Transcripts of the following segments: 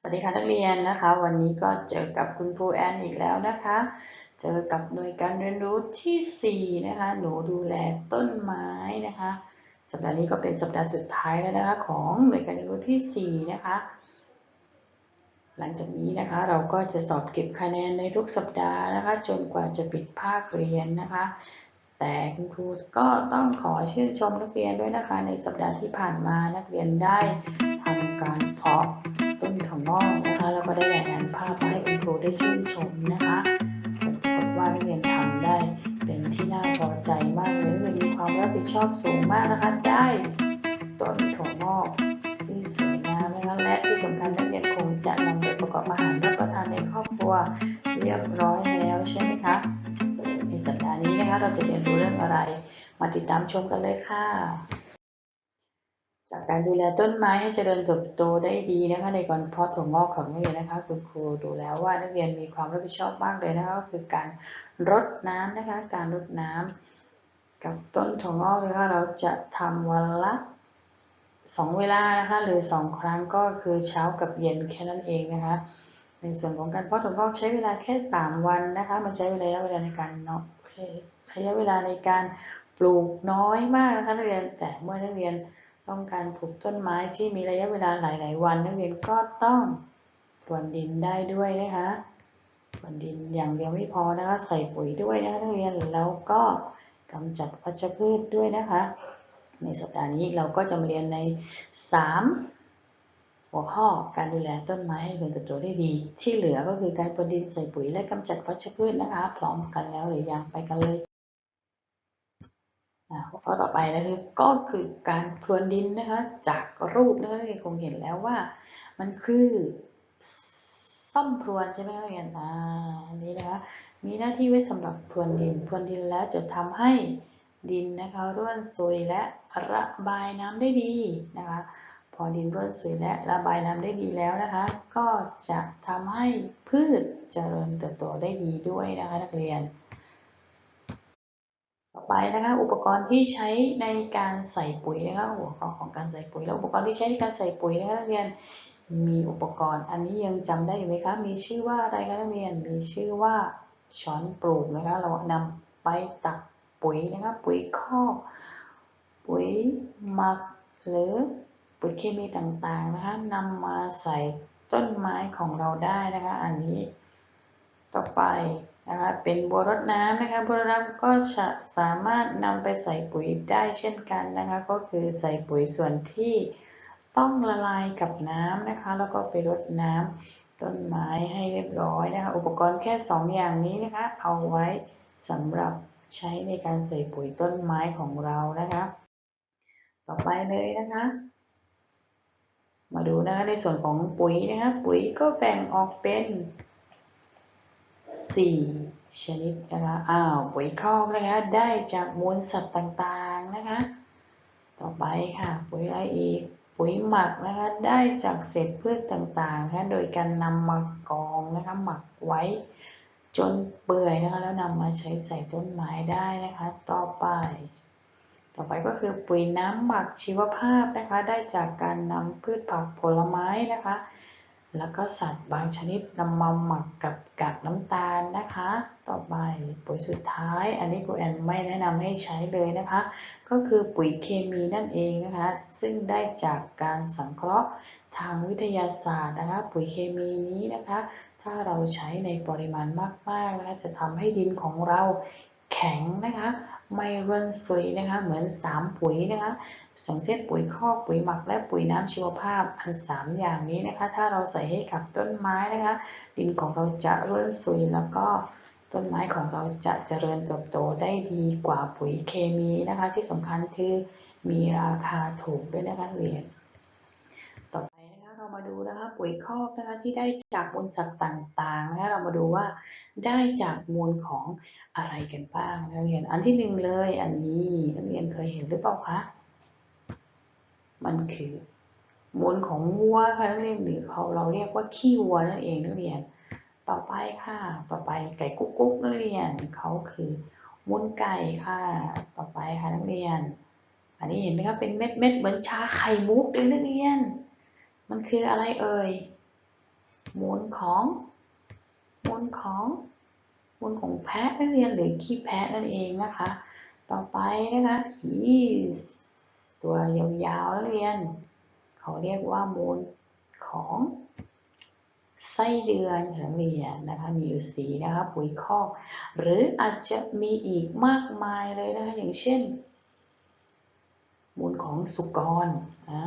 สวัสดีค่ะนักเรียนนะคะ วันนี้ก็เจอกับคุณครูแอนอีกแล้วนะคะ เจอกับหน่วยการเรียนรู้ที่ 4 นะคะ หนูดูแลต้นไม้นะคะ สัปดาห์นี้ก็เป็นสัปดาห์สุดท้ายแล้วนะคะของหน่วยการเรียนรู้ที่ 4 นะคะ หลังจากนี้นะคะเราก็จะสอบเก็บคะแนนในทุกสัปดาห์นะคะ จนกว่าจะปิดภาคเรียนนะคะ แต่คุณครูก็ต้องขอชื่นชมนักเรียนด้วยนะคะ ในสัปดาห์ที่ผ่านมานักเรียนได้ทำการเพาะ ต้นถั่วงอกนะคะ แล้วก็ได้รายงานภาพมาให้คุณครูได้ชื่นชมนะคะผลว่านักเรียนทำได้ เป็นที่น่าพอใจมากเลยนักเรียนมีความรับผิดชอบสูงมากนะคะ ได้ต้นถั่วงอกที่สวยงามนะคะและที่สำคัญนักเรียนคงจะนำไปประกอบอาหารรับประทานในครอบครัวเรียบร้อยแล้วใช่ไหมคะในสัปดาห์นี้นะคะเราจะเรียนรู้เรื่องอะไร มาติดตามชมกันเลยค่ะ จากการดูแลต้นไม้ให้เจริญเติบโตได้ดีนะคะในการเพาะถั่วงอกของนักเรียนนะคะ คุณครูดูแล้วว่านักเรียนมีความรับผิดชอบมากเลยนะคะก็คือการรดน้ำนะคะการรดน้ำกับต้นถั่วงอกนะคะเราจะทำวันละสองเวลานะคะหรือสองครั้งก็คือเช้ากับเย็นแค่นั้นเองนะคะ ในส่วนของการเพาะถั่วงอกใช้เวลาแค่3วันนะคะมันใช้เวลาเวลาในการเนาะระยะเวลาในการปลูกน้อยมากนะคะนักเรียนแต่เมื่อนักเรียน ต้องการปลูกต้นไม้ที่มีระยะเวลาหลาย ๆ วันนักเรียนก็ต้องพรวนดินได้ด้วยนะคะพรวนดินอย่างเดียวไม่พอนะคะใส่ปุ๋ยด้วยนะคะนักเรียนแล้วก็กำจัดวัชพืชด้วยนะคะ ในสัปดาห์นี้เราก็จะมาเรียนใน 3หัวข้อการดูแลต้นไม้ให้เจริญเติบโตได้ดี ที่เหลือก็คือการปนดินใส่ปุ๋ยและกำจัดวัชพืชนะคะ พร้อมกันแล้วหรือยังไปกันเลย หัวข้อต่อไปนะคือก็คือการพรวนดินนะคะจากรูปนะคะคงเห็นแล้วว่ามันคือซ่อมพรวนใช่ไหมนักเรียนอ่าอันนี้นะคะมีหน้าที่ไว้สำหรับพรวนดินพรวนดินแล้วจะทำให้ดินนะคะร่วนซุยและระบายน้ำได้ดีนะคะพอดินร่วนซุยและระบายน้ำได้ดีแล้วนะคะ ก็จะทำให้พืชเจริญเติบโตได้ดีด้วยนะคะนักเรียน ต่อไปนะคะอุปกรณ์ที่ใช้ในการใส่ปุ๋ยนะคะหัวข้อของการใส่ปุ๋ยแล้วอุปกรณ์ที่ใช้ในการใส่ปุ๋ยนะคะนักเรียนมีอุปกรณ์อันนี้ยังจำได้อยู่ไหมคะมีชื่อว่าอะไรคะนักเรียนมีชื่อว่าช้อนปลูกนะคะเรานำไปตักปุ๋ยนะคะปุ๋ยคอกปุ๋ยหมักหรือปุ๋ยเคมีต่างๆนะคะนำมาใส่ต้นไม้ของเราได้นะคะ อันนี้ต่อไป นะคะเป็นบัวรดน้ำนะคะบัวรดน้ำก็จะสามารถนำไปใส่ปุ๋ยได้เช่นกันนะคะก็คือใส่ปุ๋ยส่วนที่ต้องละลายกับน้ำนะคะแล้วก็ไปรดน้ำต้นไม้ให้เรียบร้อยนะคะอุปกรณ์แค่ 2 อย่างนี้นะคะเอาไว้สำหรับใช้ในการใส่ปุ๋ยต้นไม้ของเรานะคะต่อไปเลยนะคะมาดูนะคะในส่วนของปุ๋ยนะคะปุ๋ยก็แบ่งออกเป็น 4 ชนิดนะคะอ้าวปุ๋ยคอกนะคะ ได้จากมูลสัตว์ต่างๆนะคะ ต่อไปค่ะ ปุ๋ยอะไรอีก ปุ๋ยหมักนะคะ ได้จากเศษพืชต่างๆนะคะโดยการนำมากองนะคะ หมักไว้จนเปื่อยนะคะ แล้วนำมาใช้ใส่ต้นไม้ได้นะคะ ต่อไป ต่อไปก็คือปุ๋ยน้ำหมักชีวภาพนะคะ ได้จากการนำพืชผักผลไม้นะคะ แล้วก็สัตว์บางชนิดนำมาหมักกับกากน้ำตาลนะคะ ต่อไปปุ๋ยสุดท้าย อันนี้ครูแอนไม่แนะนำให้ใช้เลยนะคะ ก็คือปุ๋ยเคมีนั่นเองนะคะ ซึ่งได้จากการสังเคราะห์ทางวิทยาศาสตร์นะคะ ปุ๋ยเคมีนี้นะคะ ถ้าเราใช้ในปริมาณมากๆนะคะจะทำให้ดินของเราแข็งนะคะ ไม่ร่นซุยนะคะเหมือน 3 ปุ๋ยนะคะสองเช่นปุ๋ยคอกปุ๋ยหมักและปุ๋ยน้ำชีวภาพอัน 3 อย่างนี้นะคะ ถ้าเราใส่ให้กับต้นไม้นะคะ ดินของเราจะร่นซุยแล้วก็ต้นไม้ของเราจะเจริญเติบโตได้ดีกว่าปุ๋ยเคมีนะคะ ที่สำคัญคือมีราคาถูกด้วยนะคะเรียน ต่อไปนะคะเรา มาดูนะคะปุ๋ยคอกนะคะที่ได้จากมูลสัตว์ต่างๆนะคะเรามาดูว่าได้จากมูลของอะไรกันบ้างนักเรียนอันที่หนึ่งเลยอันนี้นักเรียนเคยเห็นหรือเปล่าคะมันคือมูลของวัวค่ะนักเรียนหรือเขาเราเรียกว่าขี้วัวนั่นเองนักเรียน ต่อไปค่ะ ต่อไปไก่กุ๊กกุ๊กนักเรียนเขาคือมูลไก่ค่ะ ต่อไปค่ะนักเรียน อันนี้เห็นไหมครับเป็นเม็ดเม็ดๆเหมือนชาไข่มุกเลยนักเรียน มันคืออะไรเอ่ยมูลของมูลของมูลของแพะนักเรียนหรือขี้แพะนั่นเองนะคะ ต่อไปนะคะ is ตัวยาวๆนักเรียน เขาเรียกว่ามูลของไส้เดือนของเรียนนะคะมีอยู่สีนะคะปุ๋ยคอกหรืออาจจะมีอีกมากมายเลยนะคะอย่างเช่น มูลของสุกรอ่า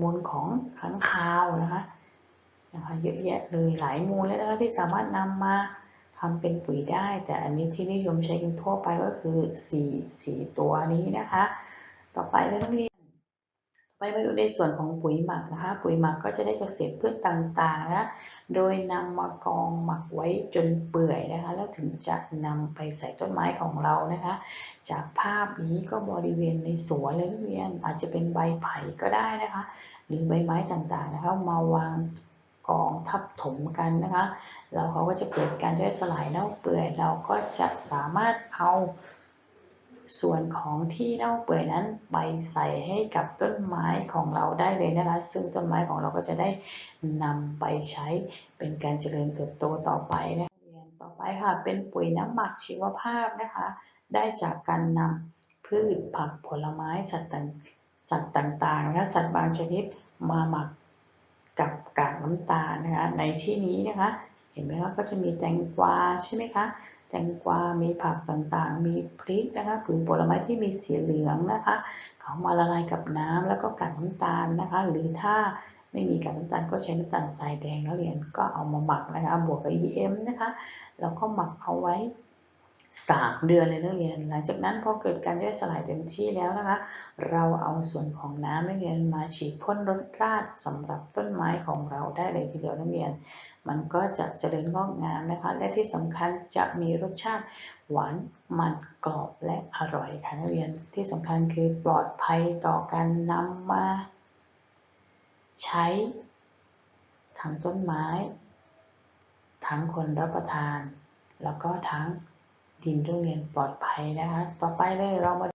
มูลของขังคาวนะคะนะคะ เยอะแยะเลยหลายมูลเลยนะคะที่สามารถนำมาทำเป็นปุ๋ยได้ แต่อันนี้ที่นิยมใช้กันทั่วไปก็คือสี่สี่ตัวนี้นะคะ ต่อไปเลยนักเรียนไปมาดูในส่วนของปุ๋ยหมักนะคะ ปุ๋ยหมักก็จะได้จากเศษพืชต่างๆนะ โดยนำมากองหมักไว้จนเปื่อยนะคะ แล้วถึงจะนำไปใส่ต้นไม้ของเรานะคะ จากภาพนี้ก็บริเวณในสวนเลยนักเรียนอาจจะเป็นใบไผ่ก็ได้นะคะ หรือใบไม้ต่างๆนะคะมาวางกองทับถมกันนะคะแล้วเขาก็จะเกิดการย่อยสลายเน่าเปื่อยเราก็จะสามารถเอา ส่วนของที่เน่าเปื่อยนั้นไปใส่ให้กับต้นไม้ของเราได้เลยนะคะ ซึ่งต้นไม้ของเราก็จะได้นำไปใช้เป็นการเจริญเติบโตต่อไปนะคะเรียนต่อไปค่ะ เป็นปุ๋ยน้ำหมักชีวภาพนะคะ ได้จากการนำพืชผักผลไม้สัตว์ต่างสัตว์ต่างๆนะคะสัตว์บางชนิดมาหมักกับกากน้ำตาลนะคะในที่นี้นะคะ เห็นไหมคะก็จะมีแตงกวาใช่ไหมคะ แตงกวา มีผักต่างๆ มีพริกนะคะผืนผลไม้ที่มีสีเหลืองนะคะ เขามาละลายกับน้ำแล้วก็กัดน้ำตาลนะคะ หรือถ้าไม่มีกัดน้ำตาลก็ใช้น้ำตาลทรายแดงแล้วเรียนก็เอามาหมักนะคะ บวกกับ EM นะคะ แล้วก็หมักเอาไว้ 3 เดือนเลยนักเรียน หลังจากนั้นพอเกิดการย่อยสลายเต็มที่แล้วนะคะ เราเอาส่วนของน้ำนักเรียนมาฉีดพ่นรดราดสำหรับต้นไม้ของเราได้เลยทีเดียวนักเรียน มันก็จะเจริญงอกงามนะคะ และที่สำคัญจะมีรสชาติหวานมันกรอบและอร่อยค่ะนักเรียน ที่สำคัญคือปลอดภัยต่อการนำมาใช้ทั้งต้นไม้ ทั้งคนรับประทาน แล้วก็ทั้ง ดินโรงเรียนปลอดภัยนะคะ ต่อไปเลยเรามาดู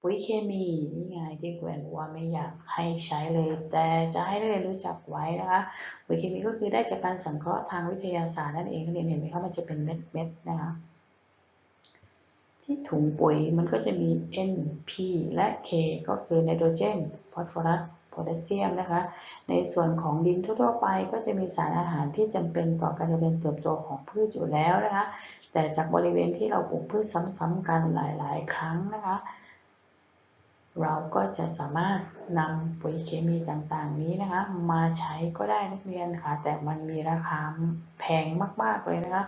ปุ๋ยเคมีนี่ไงที่เกวนว่าไม่อยากให้ใช้เลย แต่จะให้นักเรียนรู้จักไว้นะคะปุ๋ยเคมีก็คือได้จากการสังเคราะห์ทางวิทยาศาสตร์นั่นเองนักเรียนเห็นไหมคะมันจะเป็นเม็ดๆนะคะที่ถุงปุ๋ยมันก็จะมี N P และ K ก็คือไนโตรเจนฟอสฟอรัส พแทสเซียมนะคะ ในส่วนของดินทั่วไปก็จะมีสารอาหารที่จำเป็นต่อการเจริญเติบโตของพืชอยู่แล้วนะคะ แต่จากบริเวณที่เราปลูกพืชซ้ำๆกันหลายๆ ครั้งนะคะ เราก็จะสามารถนำปุ๋ยเคมีต่างๆนี้นะคะ มาใช้ก็ได้นักเรียนค่ะ แต่มันมีราคาแพงมากๆเลยนะคะ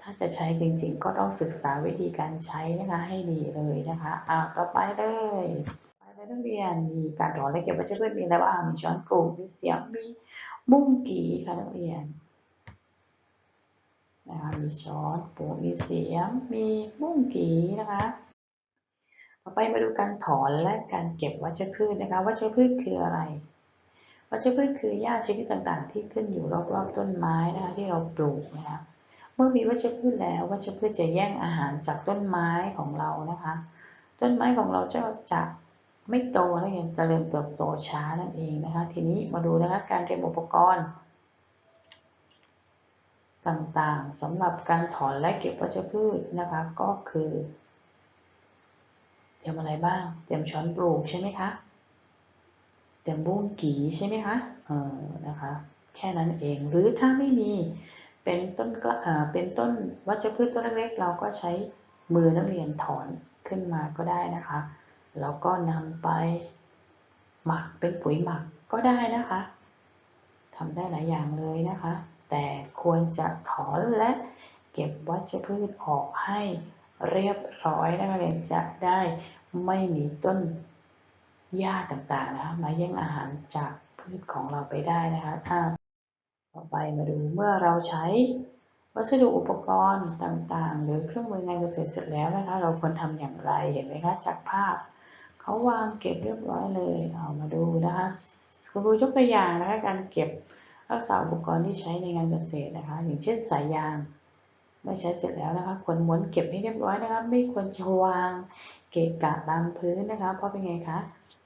ถ้าจะใช้จริงๆ ก็ต้องศึกษาวิธีการใช้นะคะให้ดีเลยนะคะอ้าวต่อไปเลย นักเรียน มีการถอนและเก็บวัชพืชมีอะไรบ้าง มีช้อนกลุ่มมีเสียม มีบุ้งกีค่ะนักเรียนนะคะมีช้อนปูมีเสียม มีบุ้งกีนะคะ ต่อไปมาดูการถอนและการเก็บวัชพืชนะคะ วัชพืชคืออะไร วัชพืชคือหญ้าชนิดต่างๆ ที่ขึ้นอยู่รอบๆต้นไม้นะคะที่เราปลูกนะคะ เมื่อมีวัชพืชแล้ววัชพืชจะแย่งอาหารจากต้นไม้ของเรานะคะ ต้นไม้ของเราจะจะ ไม่โตและยังเจริญเติบโตช้านั่นเองนะคะ ทีนี้มาดูนะคะการเตรียมอุปกรณ์ ต่างๆสำหรับการถอนและเก็บวัชพืชนะคะก็คือเตรียมอะไรบ้าง เตรียมช้อนปลูกใช่ไหมคะ เตรียมบุ้งกีใช่ไหมคะ เออ นะคะ แค่นั้นเอง หรือถ้าไม่มี เป็นต้นก็เป็นต้นวัชพืชต้นเล็กๆ เราก็ใช้มือนักเรียนถอนขึ้นมาก็ได้นะคะ แล้วก็นำไปหมักเป็นปุ๋ยหมักก็ได้นะคะทำได้หลายอย่างเลยนะคะ แต่ควรจะถอนและเก็บวัชพืชออกให้เรียบร้อยนะคะเรียนจะได้ไม่มีต้นหญ้าต่างๆนะคะมาแย่งอาหารจากพืชของเราไปได้นะคะถ้าต่อไปมาดูเมื่อเราใช้วัสดุอุปกรณ์ต่างๆ หรือเครื่องมืองานเกษตรเสร็จแล้วนะคะ เราควรทำอย่างไรเห็นไหมคะจากภาพ เขาวางเก็บเรียบร้อยเลย เอามาดูนะคะคุณครูยกตัวอย่างนะคะการเก็บรักษาอุปกรณ์ที่ใช้ในงานเกษตรนะคะ อย่างเช่นสายยางเมื่อใช้เสร็จแล้วนะคะควรม้วนเก็บให้เรียบร้อยนะคะไม่ควรจะวางเกะกะตามพื้นนะคะ เพราะเป็นไงคะ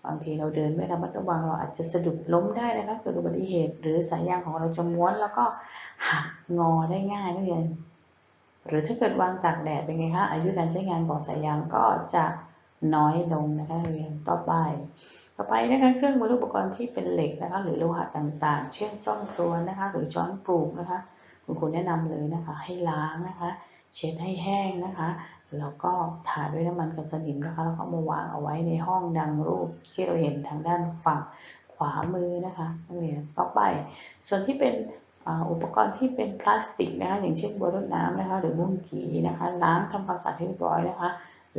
บางทีเราเดินไม่ระมัดระวังเราอาจจะสะดุดล้มได้นะคะเกิดอุบัติเหตุ หรือสายยางของเราจะม้วนแล้วก็หักงอได้ง่ายนักเรียนหรือถ้าเกิดวางตากแดดเป็นไงคะอายุการใช้งานของสายยางก็จะ น้อยลงนะคะเรียนต่อไป ต่อไปนะคะเครื่องมืออุปกรณ์ที่เป็นเหล็กนะคะหรือโลหะต่างๆ เช่นซ่อมครัวนะคะหรือช้อนปลูกนะคะคุณครูแนะนำเลยนะคะให้ล้างนะคะเช็ดให้แห้งนะคะแล้วก็ทาด้วยน้ำมันกันสนิมนะคะแล้วก็มาวางเอาไว้ในห้องดังรูปที่เราเห็นทางด้านฝั่งขวามือนะคะนักเรียนต่อไป ส่วนที่เป็นอุปกรณ์ที่เป็นพลาสติกนะคะอย่างเช่นบัวรดน้ำนะคะหรือบุ้งกีนะคะล้างทำความสะอาดให้เรียบร้อยนะคะ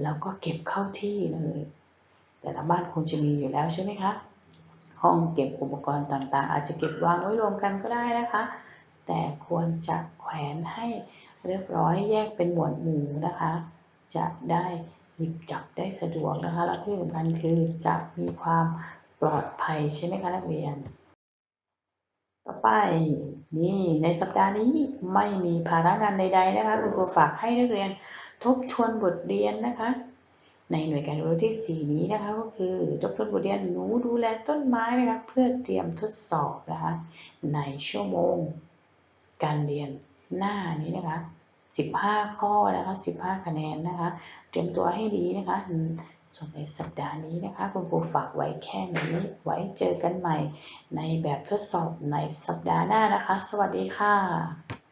แล้วก็เก็บเข้าที่เลย แต่ละบ้านคงจะมีอยู่แล้วใช่ไหมคะ ห้องเก็บอุปกรณ์ต่างๆ อาจจะเก็บวางไว้รวมกันก็ได้นะคะ แต่ควรจะแขวนให้เรียบร้อยแยกเป็นหมวดหมู่นะคะ จะได้หยิบจับได้สะดวกนะคะ และที่สำคัญคือจะมีความปลอดภัยใช่ไหมคะนักเรียน ต่อไปนี่ในสัปดาห์นี้ไม่มีภาระงานใดๆนะคะคุณครูฝากให้นักเรียน ทบทวนบทเรียนนะคะ ในหน่วยการเรียนรู้ที่ 4 นี้นะคะ ก็คือทบทวนบทเรียนหนูดูแลต้นไม้นะคะเพื่อเตรียมทดสอบนะคะ ในชั่วโมง การเรียนหน้านี้นะคะ 15 ข้อนะคะ 15 คะแนนนะคะ เตรียมตัวให้ดีนะคะ ส่วนในสัปดาห์นี้นะคะ คุณครูฝากไว้แค่นี้ ไว้เจอกันใหม่ในแบบทดสอบในสัปดาห์หน้านะคะ สวัสดีค่ะ